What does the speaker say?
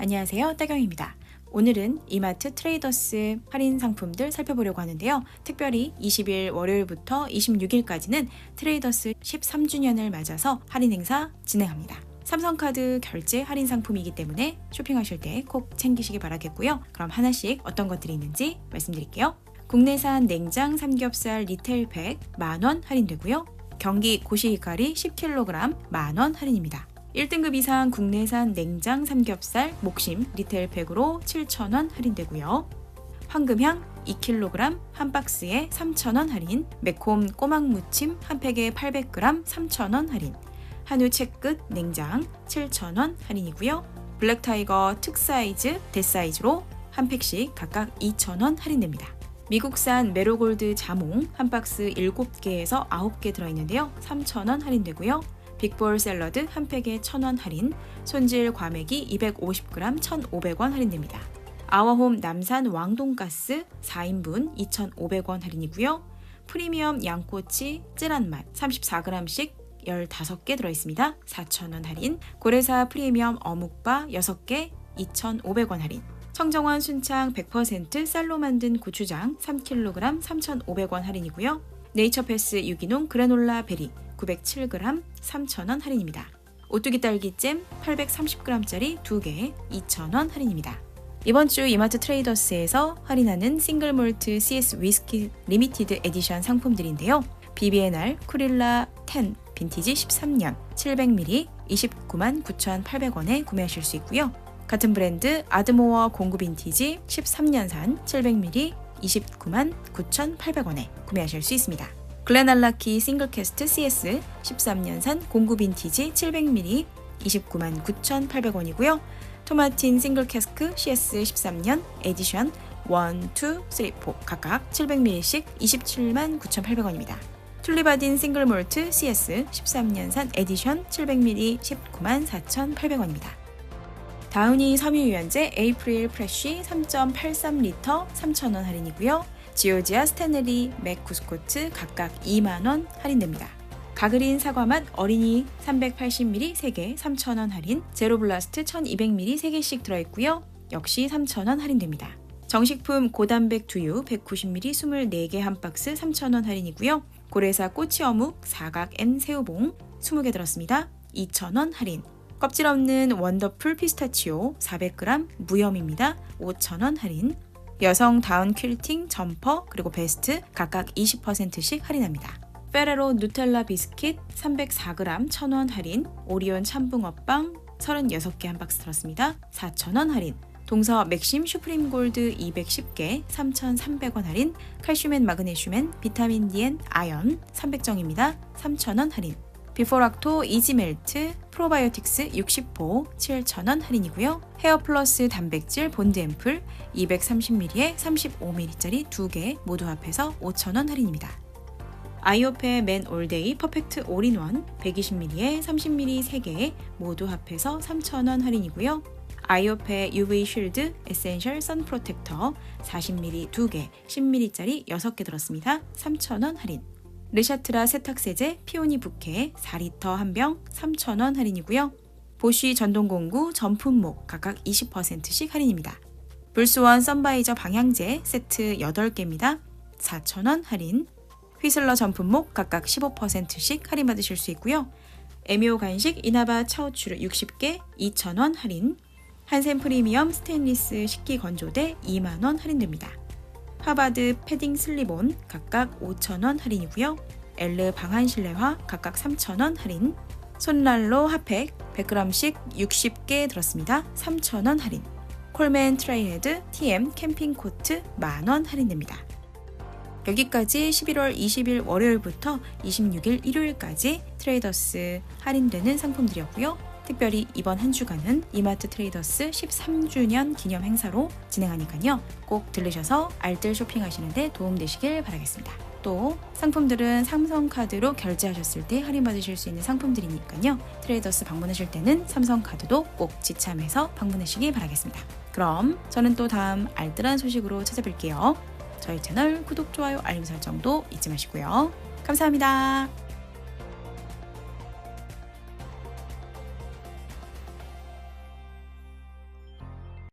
안녕하세요. 따경입니다. 오늘은 이마트 트레이더스 할인 상품들 살펴보려고 하는데요. 특별히 20일 월요일부터 26일까지는 트레이더스 13주년을 맞아서 할인 행사 진행합니다. 삼성카드 결제 할인 상품이기 때문에 쇼핑하실 때 꼭 챙기시기 바라겠고요. 그럼 하나씩 어떤 것들이 있는지 말씀드릴게요. 국내산 냉장 삼겹살 리테일팩 만원 할인되고요. 경기 고시이카리 10kg 만원 할인입니다. 1등급 이상 국내산 냉장 삼겹살 목심 리테일팩으로 7,000원 할인되고요. 황금향 2kg 한 박스에 3,000원 할인, 매콤 꼬막 무침 한 팩에 800g 3,000원 할인, 한우 채끝 냉장 7,000원 할인이고요. 블랙타이거 특사이즈, 대사이즈로 한 팩씩 각각 2,000원 할인됩니다. 미국산 메로골드 자몽 한 박스 7개에서 9개 들어있는데요. 3,000원 할인되고요. 빅볼 샐러드 한 팩에 1,000원 할인, 손질 과메기 250g 1,500원 할인됩니다. 아워홈 남산 왕돈가스 4인분 2,500원 할인이고요. 프리미엄 양꼬치 찔한 맛 34g씩 15개 들어있습니다. 4,000원 할인. 고래사 프리미엄 어묵바 6개 2,500원 할인. 청정원 순창 100% 쌀로 만든 고추장 3kg 3,500원 할인이고요. 네이처패스 유기농 그래놀라 베리 907g 3,000원 할인입니다. 오뚜기 딸기잼 830g짜리 2개 2,000원 할인입니다. 이번 주 이마트 트레이더스에서 할인하는 싱글 몰트 CS 위스키 리미티드 에디션 상품들인데요. BBNR 쿠릴라 10 빈티지 13년 700ml 29만 9,800원에 구매하실 수 있고요. 같은 브랜드 아드모어 공구 빈티지 13년산 700ml 29만 9,800원에 구매하실 수 있습니다. 글렌알라키 싱글캐스트 CS 13년산 공구 빈티지 700ml 29만 9,800원이고요. 토마틴 싱글캐스크 CS 13년 에디션 1, 2, 3, 4 각각 700ml씩 27만 9,800원입니다. 툴리바딘 싱글몰트 CS 13년산 에디션 700ml 19만 4,800원입니다. 다우니 섬유유연제 에이프릴 프레쉬 3.83리터 3,000원 할인이고요. 지오지아 스탠레리 맥 구스코트 각각 2만원 할인됩니다. 가그린 사과맛 어린이 380ml 3개 3,000원 할인, 제로블라스트 1200ml 3개씩 들어있고요. 역시 3,000원 할인됩니다. 정식품 고단백 두유 190ml 24개 한 박스 3,000원 할인이고요. 고래사 꼬치 어묵 사각 M 새우봉 20개 들었습니다. 2,000원 할인. 껍질 없는 원더풀 피스타치오 400g 무염입니다. 5,000원 할인. 여성 다운 퀼팅 점퍼 그리고 베스트 각각 20%씩 할인합니다. 페레로 누텔라 비스킷 304g 1,000원 할인, 오리온 참붕어빵 36개 한 박스 들었습니다. 4,000원 할인. 동서 맥심 슈프림 골드 210개 3,300원 할인, 칼슘 앤 마그네슘 앤 비타민 D 앤 아연 300정입니다. 3,000원 할인. 비포락토 이지멜트 프로바이오틱스 60호 7,000원 할인이고요. 헤어 플러스 단백질 본드 앰플 230ml에 35ml짜리 2개 모두 합해서 5,000원 할인입니다. 아이오페 맨 올데이 퍼펙트 올인원 120ml에 30ml 3개 모두 합해서 3,000원 할인이고요. 아이오페 UV 쉴드 에센셜 선 프로텍터 40ml 2개 10ml짜리 6개 들었습니다. 3,000원 할인. 르샤트라 세탁세제 피오니 부케 4리터 한 병 3,000원 할인이고요. 보쉬 전동공구 전품목 각각 20%씩 할인입니다. 불스원 썬바이저 방향제 세트 8개입니다. 4,000원 할인. 휘슬러 전품목 각각 15%씩 할인 받으실 수 있고요. 에미오 간식 이나바 차오추르 60개 2,000원 할인. 한샘 프리미엄 스테인리스 식기 건조대 2만원 할인됩니다. 하바드 패딩 슬리본 각각 5,000원 할인이고요. 엘르 방한 실내화 각각 3,000원 할인. 손난로 핫팩 100g씩 60개 들었습니다. 3,000원 할인. 콜맨 트레이헤드 TM 캠핑 코트 만원 할인됩니다. 여기까지 11월 20일 월요일부터 26일 일요일까지 트레이더스 할인되는 상품들이었고요. 특별히 이번 한 주간은 이마트 트레이더스 13주년 기념 행사로 진행하니까요. 꼭 들르셔서 알뜰 쇼핑하시는데 도움되시길 바라겠습니다. 또 상품들은 삼성카드로 결제하셨을 때 할인받으실 수 있는 상품들이니까요. 트레이더스 방문하실 때는 삼성카드도 꼭 지참해서 방문하시기 바라겠습니다. 그럼 저는 또 다음 알뜰한 소식으로 찾아뵐게요. 저희 채널 구독, 좋아요, 알림 설정도 잊지 마시고요. 감사합니다.